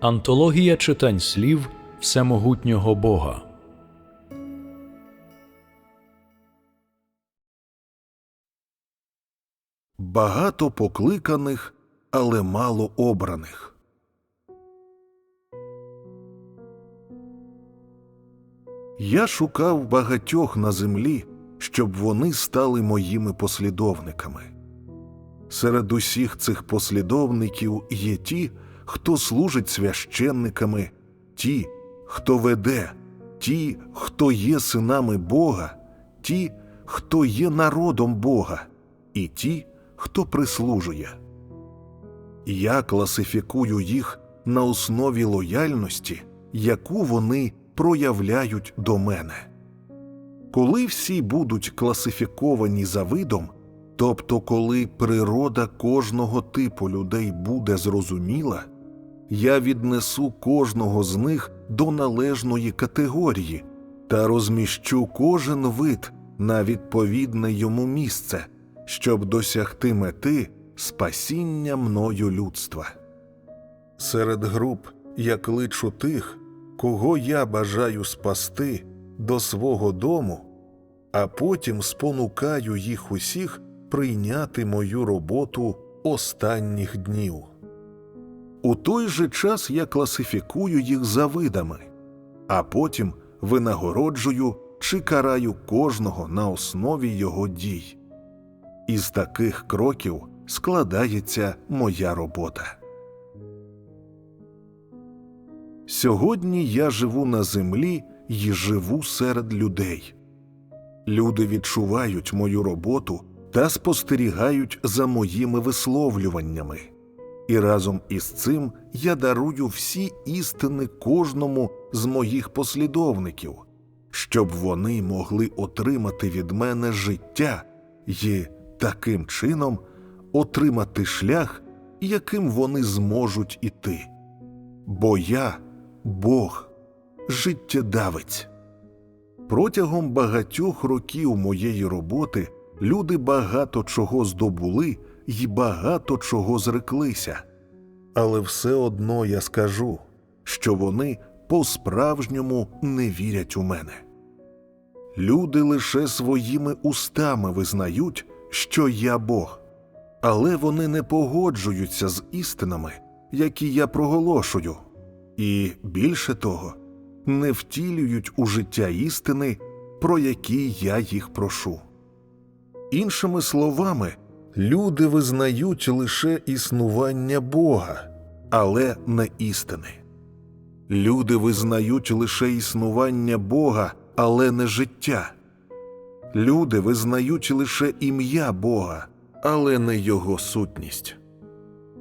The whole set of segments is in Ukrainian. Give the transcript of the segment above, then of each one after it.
Антологія читань слів Всемогутнього Бога. Багато покликаних, але мало обраних. Я шукав багатьох на землі, щоб вони стали моїми послідовниками. Серед усіх цих послідовників є ті, хто служить священниками, ті, хто веде, ті, хто є синами Бога, ті, хто є народом Бога, і ті, хто прислужує. Я класифікую їх на основі лояльності, яку вони проявляють до мене. Коли всі будуть класифіковані за видом, тобто коли природа кожного типу людей буде зрозуміла, я віднесу кожного з них до належної категорії та розміщу кожен вид на відповідне йому місце, щоб досягти мети спасіння мною людства. Серед груп я кличу тих, кого я бажаю спасти до свого дому, а потім спонукаю їх усіх прийняти мою роботу останніх днів. У той же час я класифікую їх за видами, а потім винагороджую чи караю кожного на основі його дій. Із таких кроків складається моя робота. Сьогодні я живу на землі і живу серед людей. Люди відчувають мою роботу та спостерігають за моїми висловлюваннями. І разом із цим я дарую всі істини кожному з моїх послідовників, щоб вони могли отримати від мене життя і таким чином отримати шлях, яким вони зможуть іти. Бо я Бог, життєдавець. Протягом багатьох років моєї роботи люди багато чого здобули й багато чого зреклися. Але все одно я скажу, що вони по-справжньому не вірять у мене. Люди лише своїми устами визнають, що я Бог, але вони не погоджуються з істинами, які я проголошую, і більше того, не втілюють у життя істини, про які я їх прошу. Іншими словами, люди визнають лише існування Бога, але не істини. Люди визнають лише існування Бога, але не життя. Люди визнають лише ім'я Бога, але не Його сутність.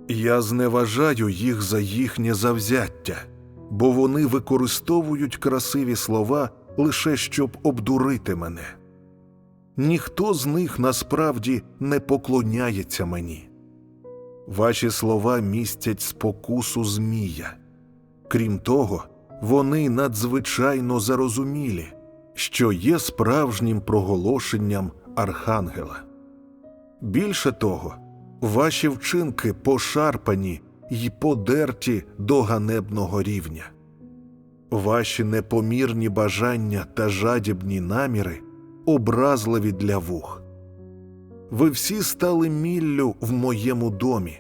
Я зневажаю їх за їхнє завзяття, бо вони використовують красиві слова лише щоб обдурити мене. Ніхто з них насправді не поклоняється мені. Ваші слова містять спокусу Змія. Крім того, вони надзвичайно зарозумілі, що є справжнім проголошенням Архангела. Більше того, ваші вчинки пошарпані й подерті до ганебного рівня. Ваші непомірні бажання та жадібні наміри образливі для вух. Ви всі стали міллю в моєму домі,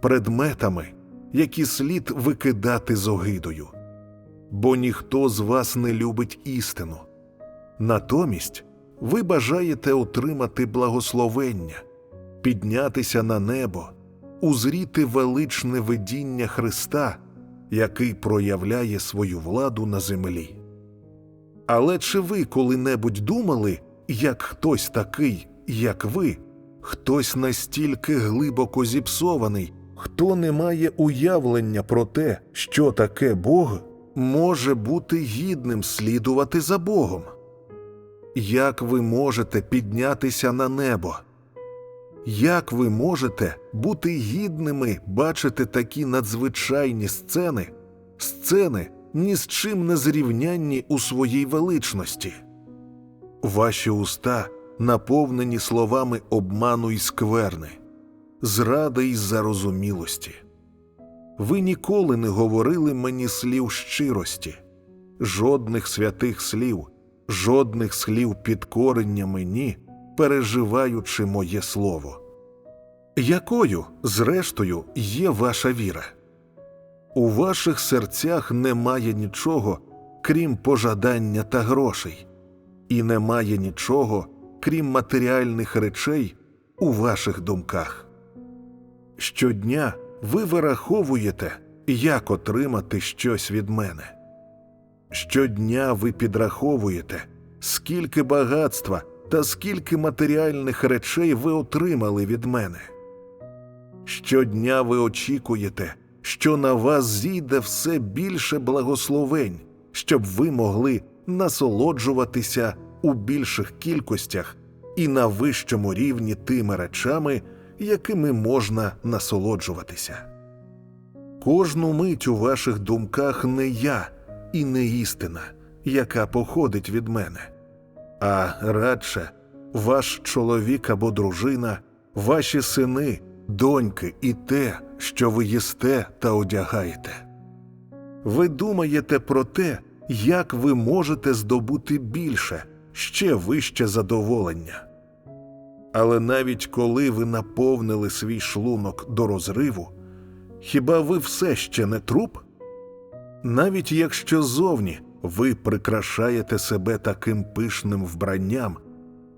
предметами, які слід викидати з огидою, бо ніхто з вас не любить істину. Натомість ви бажаєте отримати благословення, піднятися на небо, узріти величне видіння Христа, який проявляє свою владу на землі. Але чи ви коли-небудь думали, як хтось такий, як ви, хтось настільки глибоко зіпсований, хто не має уявлення про те, що таке Бог, може бути гідним слідувати за Богом? Як ви можете піднятися на небо? Як ви можете бути гідними бачити такі надзвичайні сцени, сцени ні з чим не зрівнянні у своїй величності? Ваші уста наповнені словами обману і скверни, зради й зарозумілості. ви ніколи не говорили мені слів щирості, жодних святих слів, жодних слів підкорення мені, переживаючи моє слово. Якою, зрештою, є ваша віра? У ваших серцях немає нічого, крім пожадання та грошей, і немає нічого, крім матеріальних речей у ваших думках. Щодня ви вираховуєте, як отримати щось від мене. Щодня ви підраховуєте, скільки багатства та скільки матеріальних речей ви отримали від мене. Щодня ви очікуєте, що на вас зійде все більше благословень, щоб ви могли насолоджуватися у більших кількостях і на вищому рівні тими речами, якими можна насолоджуватися. Кожну мить у ваших думках не я і не істина, яка походить від мене, а радше ваш чоловік або дружина, ваші сини, доньки і те, що ви їсте та одягаєте. Ви думаєте про те, як ви можете здобути більше, ще вище задоволення. Але навіть коли ви наповнили свій шлунок до розриву, хіба ви все ще не труп? Навіть якщо зовні ви прикрашаєте себе таким пишним вбранням,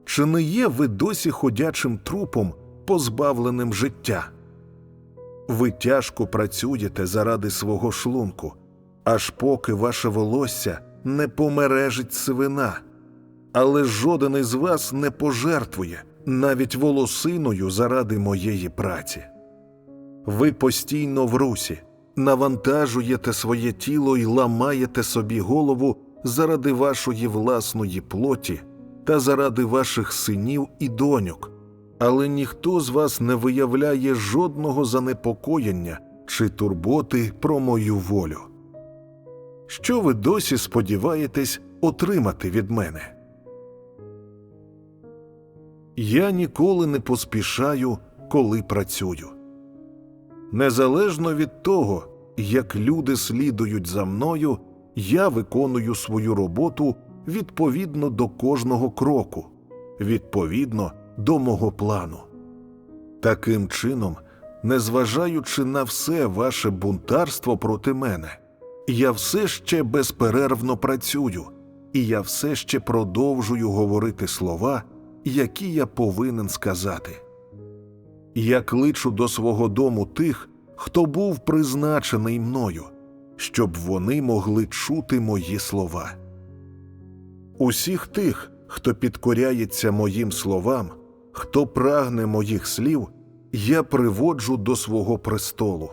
чи не є ви досі ходячим трупом, позбавленим життя? Ви тяжко працюєте заради свого шлунку, аж поки ваше волосся не помережить сивина, але жоден із вас не пожертвує навіть волосиною заради моєї праці. Ви постійно в русі, навантажуєте своє тіло і ламаєте собі голову заради вашої власної плоті та заради ваших синів і доньок, але ніхто з вас не виявляє жодного занепокоєння чи турботи про мою волю. Що ви досі сподіваєтесь отримати від мене? Я ніколи не поспішаю, коли працюю. Незалежно від того, як люди слідують за мною, я виконую свою роботу відповідно до кожного кроку, відповідно до мого плану. Таким чином, незважаючи на все ваше бунтарство проти мене, я все ще безперервно працюю, і я все ще продовжую говорити слова, які я повинен сказати. Я кличу до свого дому тих, хто був призначений мною, щоб вони могли чути мої слова. Усіх тих, хто підкоряється моїм словам, хто прагне моїх слів, я приводжу до свого престолу.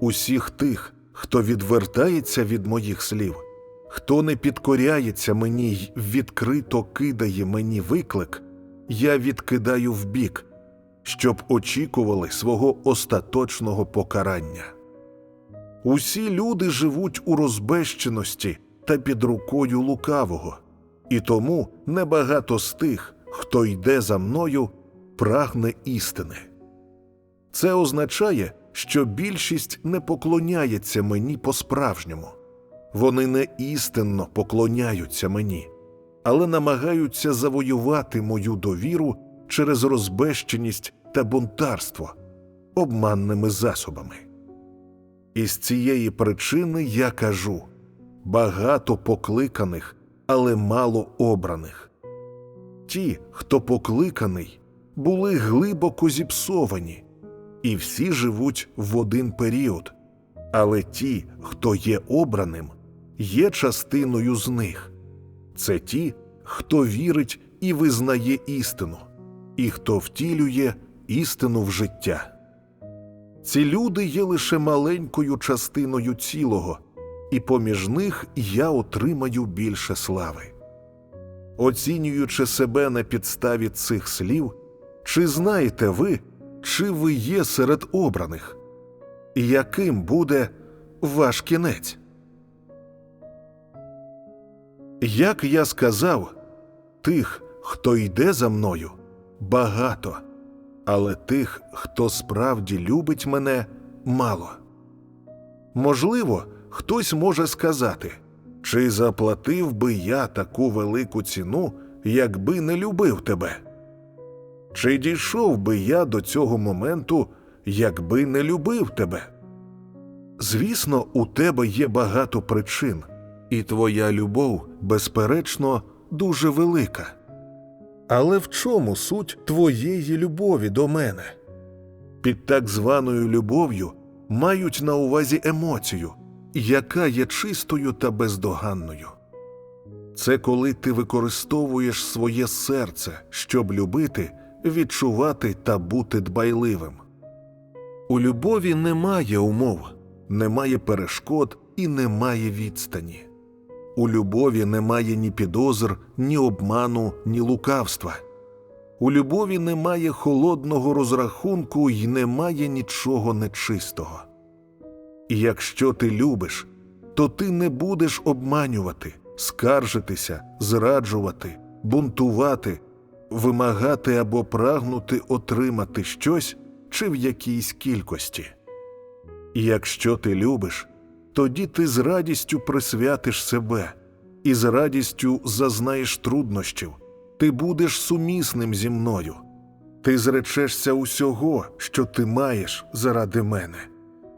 Усіх тих, хто відвертається від моїх слів, хто не підкоряється мені й відкрито кидає мені виклик, я відкидаю вбік, щоб очікували свого остаточного покарання. Усі люди живуть у розбещеності та під рукою лукавого, і тому небагато з тих, хто йде за мною, прагне істини. Це означає, що більшість не поклоняється мені по-справжньому. Вони не істинно поклоняються мені, але намагаються завоювати мою довіру через розбещеність та бунтарство обманними засобами. Із цієї причини я кажу багато покликаних, але мало обраних. Ті, хто покликаний, були глибоко зіпсовані, і всі живуть в один період, але ті, хто є обраним, є частиною з них. Це ті, хто вірить і визнає істину, і хто втілює істину в життя. Ці люди є лише маленькою частиною цілого, і поміж них я отримаю більше слави. Оцінюючи себе на підставі цих слів, чи знаєте ви, чи ви є серед обраних, яким буде ваш кінець? Як я сказав, тих, хто йде за мною, багато, але тих, хто справді любить мене, мало. Можливо, хтось може сказати, чи заплатив би я таку велику ціну, якби не любив тебе? Чи дійшов би я до цього моменту, якби не любив тебе? Звісно, у тебе є багато причин, і твоя любов, безперечно, дуже велика. Але в чому суть твоєї любові до мене? Під так званою любов'ю мають на увазі емоцію, яка є чистою та бездоганною. Це коли ти використовуєш своє серце, щоб любити, відчувати та бути дбайливим. У любові немає умов, немає перешкод і немає відстані. У любові немає ні підозр, ні обману, ні лукавства. У любові немає холодного розрахунку і немає нічого нечистого. І якщо ти любиш, то ти не будеш обманювати, скаржитися, зраджувати, бунтувати, вимагати або прагнути отримати щось чи в якійсь кількості. І якщо ти любиш, тоді ти з радістю присвятиш себе і з радістю зазнаєш труднощів, ти будеш сумісним зі мною. Ти зречешся усього, що ти маєш заради мене.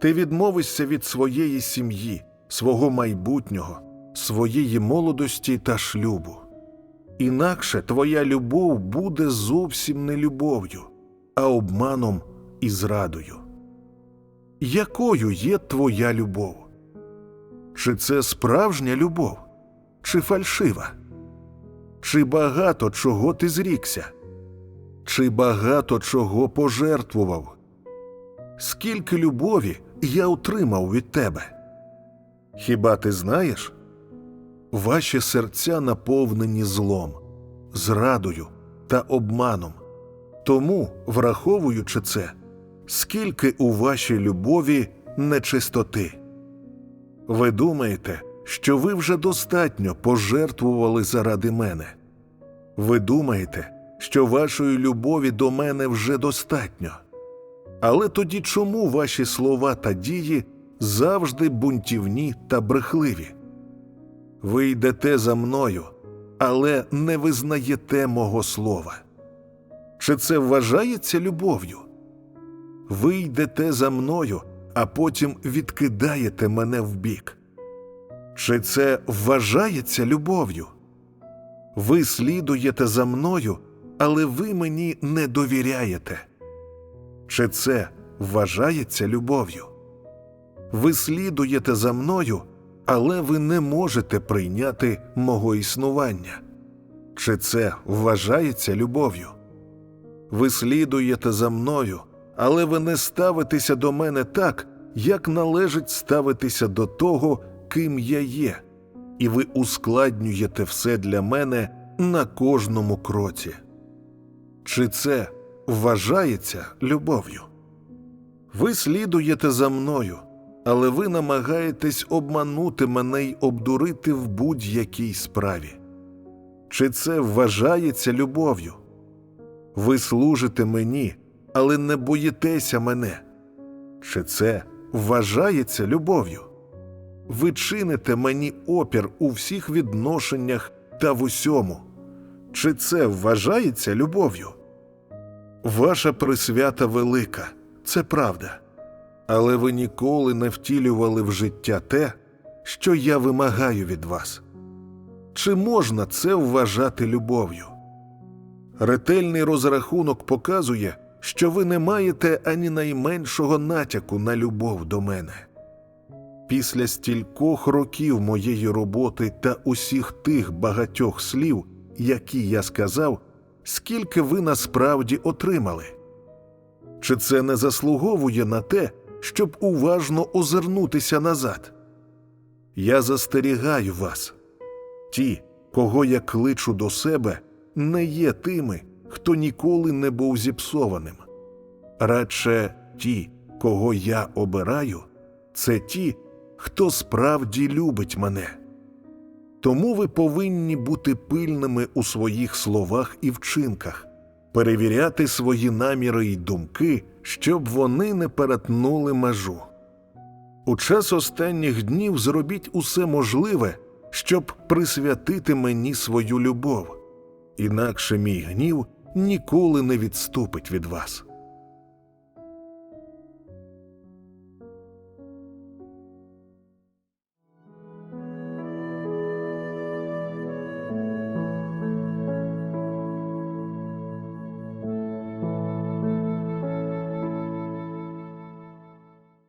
Ти відмовишся від своєї сім'ї, свого майбутнього, своєї молодості та шлюбу. Інакше твоя любов буде зовсім не любов'ю, а обманом і зрадою. Якою є твоя любов? Чи це справжня любов, чи фальшива? Чи багато чого ти зрікся? Чи багато чого пожертвував? Скільки любові я отримав від тебе? Хіба ти знаєш? Ваші серця наповнені злом, зрадою та обманом. Тому, враховуючи це, скільки у вашій любові нечистоти. Ви думаєте, що ви вже достатньо пожертвували заради мене. Ви думаєте, що вашої любові до мене вже достатньо. Але тоді чому ваші слова та дії завжди бунтівні та брехливі? Ви йдете за мною, але не визнаєте мого слова. Чи це вважається любов'ю? Ви йдете за мною, а потім відкидаєте мене вбік. Чи це вважається любов'ю? Ви слідуєте за мною, але ви мені не довіряєте. Чи це вважається любов'ю? Ви слідуєте за мною, але ви не можете прийняти мого існування. Чи це вважається любов'ю? Ви слідуєте за мною, але ви не ставитеся до мене так, як належить ставитися до того, ким я є, і ви ускладнюєте все для мене на кожному кроці. Чи це вважається любов'ю? Ви слідуєте за мною, але ви намагаєтесь обманути мене й обдурити в будь-якій справі. Чи це вважається любов'ю? Ви служите мені, але не боїтеся мене. Чи це вважається любов'ю? Ви чините мені опір у всіх відношеннях та в усьому. Чи це вважається любов'ю? Ваша присвята велика, це правда. Але ви ніколи не втілювали в життя те, що я вимагаю від вас. Чи можна це вважати любов'ю? Ретельний розрахунок показує, що ви не маєте ані найменшого натяку на любов до мене. Після стількох років моєї роботи та усіх тих багатьох слів, які я сказав, скільки ви насправді отримали? Чи це не заслуговує на те, щоб уважно озирнутися назад? Я застерігаю вас. Ті, кого я кличу до себе, не є тими, хто ніколи не був зіпсованим. Радше ті, кого я обираю, це ті, хто справді любить мене. Тому ви повинні бути пильними у своїх словах і вчинках, перевіряти свої наміри й думки, щоб вони не перетнули межу. У час останніх днів зробіть усе можливе, щоб присвятити мені свою любов, інакше мій гнів ніколи не відступить від вас.